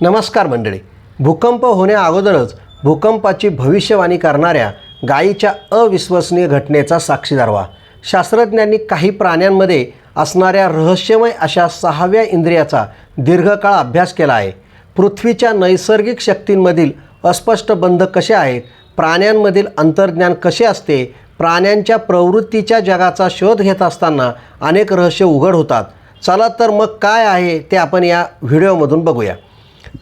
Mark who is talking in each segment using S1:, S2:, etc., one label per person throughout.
S1: नमस्कार मंडळी. भूकंप होण्याअगोदरच भूकंपाची भविष्यवाणी करणाऱ्या गायीच्या अविश्वसनीय घटनेचा साक्षीदार व्हा शास्त्रज्ञांनी काही प्राण्यांमध्ये असणाऱ्या रहस्यमय अशा सहाव्या इंद्रियाचा दीर्घकाळ अभ्यास केला आहे. पृथ्वीच्या नैसर्गिक शक्तींमधील अस्पष्ट बंध कसे आहेत? प्राण्यांमधील अंतर्ज्ञान कसे असते? प्राण्यांच्या प्रवृत्तीच्या जगाचा शोध घेत असताना अनेक रहस्य उघड होतात. चला तर मग काय आहे ते आपण या व्हिडिओमधून बघूया.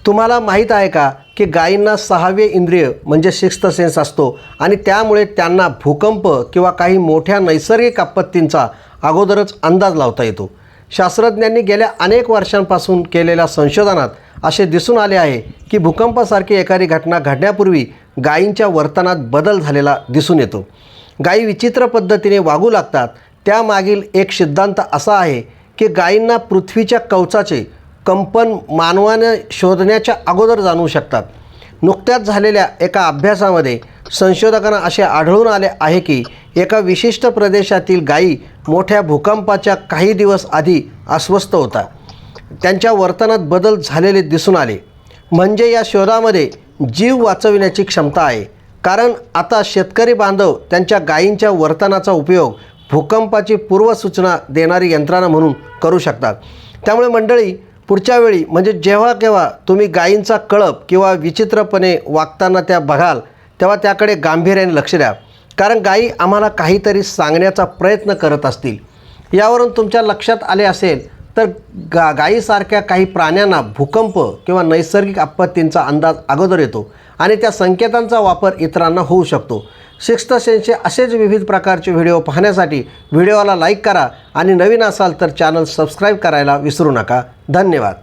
S1: तुम्हाला माहीत आहे का की गायींना सहावे इंद्रिय म्हणजे सिक्स्थ सेन्स असतो आणि त्यामुळे त्यांना भूकंप किंवा काही मोठ्या नैसर्गिक आपत्तींचा अगोदरच अंदाज लावता येतो. शास्त्रज्ञांनी गेल्या अनेक वर्षांपासून केलेल्या संशोधनात असे दिसून आले आहे की भूकंपासारखी एखादी घटना घडण्यापूर्वी गायींच्या वर्तनात बदल झालेला दिसून येतो. गायी विचित्र पद्धतीने वागू लागतात. त्यामागील एक सिद्धांत असा आहे की गायींना पृथ्वीच्या कवचाचे कंपन मानवाने शोधण्याच्या अगोदर जाणू शकतात. नुकत्याच झालेल्या एका अभ्यासामध्ये संशोधकांना असे आढळून आले आहे की एका विशिष्ट प्रदेशातील गायी मोठ्या भूकंपाच्या काही दिवस आधी अस्वस्थ होता त्यांच्या वर्तनात बदल झालेले दिसून आले. म्हणजे या शोधामध्ये जीव वाचविण्याची क्षमता आहे. कारण आता शेतकरी बांधव त्यांच्या गायींच्या वर्तनाचा उपयोग भूकंपाची पूर्वसूचना देणारी यंत्रणा म्हणून करू शकतात. त्यामुळे मंडळी पुढच्या वेळी म्हणजे जेव्हा केव्हा तुम्ही गायींचा कळप किंवा विचित्रपणे वागताना त्या बघाल तेव्हा त्याकडे गांभीर्याने लक्ष द्या. कारण गायी आम्हाला काहीतरी सांगण्याचा प्रयत्न करत असतील. यावरून तुमच्या लक्षात आले असेल तर गा गायीसारख्या काही प्राण्यांना भूकंप किंवा नैसर्गिक आपत्तींचा अंदाज अगोदर येतो आणि त्या संकेतांचा वापर इतरांना होऊ शकतो. सिक्स्थ असेच विविध प्रकारचे व्हिडिओ पाहण्यासाठी व्हिडिओला लाईक करा आणि नवीन असाल तर चॅनल सबस्क्राईब करायला विसरू नका. धन्यवाद.